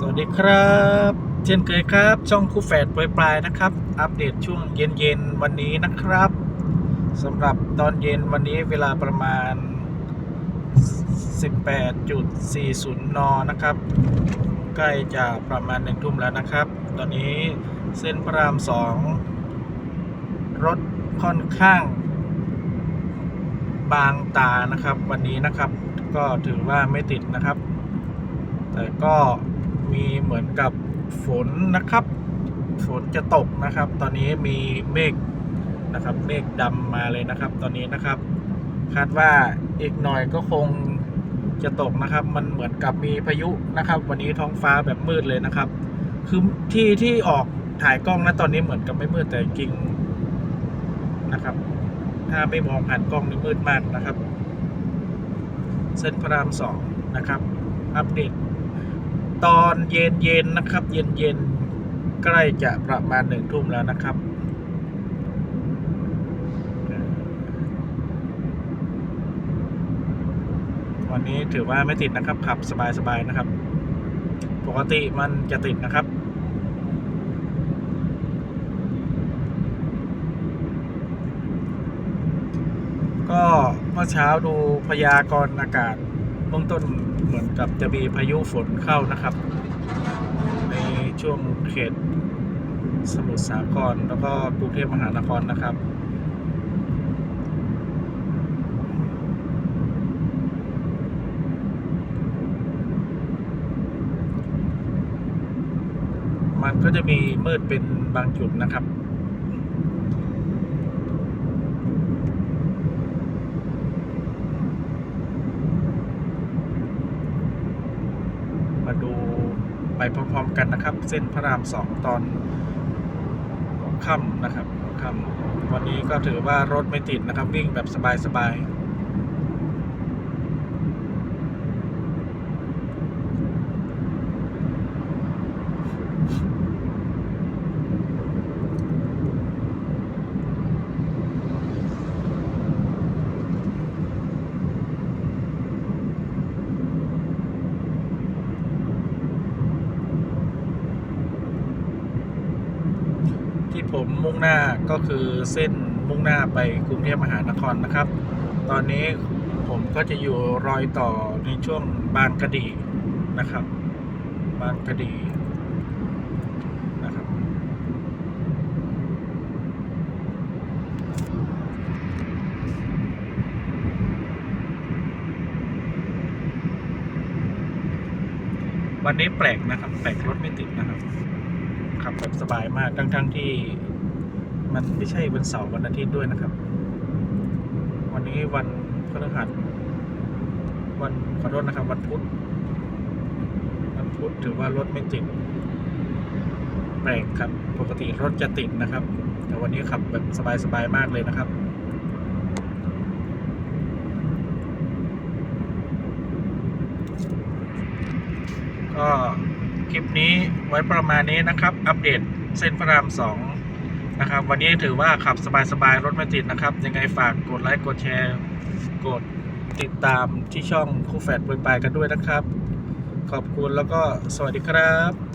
สวัสดีครับ เช่นเคยครับ ช่องคู่แฝดปลายปลายๆนะครับ อัปเดตช่วงเย็นๆวันนี้นะครับสำหรับตอนเย็นวันนี้เวลาประมาณ 18.40 น นะครับ ใกล้จะประมาณหนึ่งทุ่มแล้วนะครับ ตอนนี้เส้นพระรามสองรถค่อนข้าง บางตานะครับ วันนี้นะครับ ก็ถือว่าไม่ติดนะครับแต่ก็ มีเหมือนกับฝนนะครับ ฝนจะตกนะครับ ตอนนี้มีเมฆนะครับ เมฆดำมาเลยนะครับ ตอนนี้นะครับ คาดว่าอีกหน่อยก็คงจะตกนะครับ มันเหมือนกับมีพายุนะครับ วันนี้ท้องฟ้าแบบมืดเลยนะครับ คือที่ที่ออกถ่ายกล้องนะตอนนี้เหมือนกับไม่มืดแต่จริงนะครับ ถ้าไม่มองผ่านกล้องนี่มืดมากนะครับ เส้นพระรามสองนะครับ อัปเดต ตอนเย็นเย็นๆนะครับ เย็นเย็นๆใกล้จะประมาณหนึ่งทุ่มแล้วนะครับ วันนี้ถือว่าไม่ติดนะครับ ขับสบายๆนะครับ ปกติมันจะติดนะครับก็เมื่อเช้าดูพยากรณ์อากาศ เบื้องต้นเหมือนกับจะมีพายุฝนเข้านะครับ ในช่วงเขตสมุทรสาครแล้วก็กรุงเทพมหานครนะครับมันก็จะมีมืดเป็นบางจุดนะครับ มาดู ไปพร้อมๆกันนะครับ เส้นพระรามสองตอนค่ำนะครับค่ำวันนี้ก็ถือว่ารถไม่ติดนะครับ วิ่งแบบสบายๆ ที่ ผมมุ่งหน้าก็คือเส้นมุ่งหน้าไปกรุงเทพมหานครนะครับ ตอนนี้ผมก็จะอยู่รอยต่อในช่วงบางกะดีนะครับ บางกะดีนะครับ วันนี้แปลกนะครับ แปลกรถไม่ติดนะครับขับ แบบสบายมากทั้งทั้งๆที่มันไม่ใช่วันเสาร์วันอาทิตย์ด้วยนะครับ วันนี้วันพฤหัสวันขอโทษนะครับ วันพุธวันพุธถือว่ารถไม่ติดแปลกครับปกติรถจะติดนะครับ แต่วันนี้ขับแบบสบายๆมากเลยนะครับก็ คลิปนี้ไว้ประมาณนี้นะครับ อัปเดตเส้นพระรามสองนะครับ วันนี้ถือว่าขับสบายๆ รถไม่ติดนะครับ ยังไงฝากกดไลค์ กดแชร์ กดติดตามที่ช่องคู่แฝดปลายกันด้วยนะครับ ขอบคุณแล้วก็สวัสดีครับ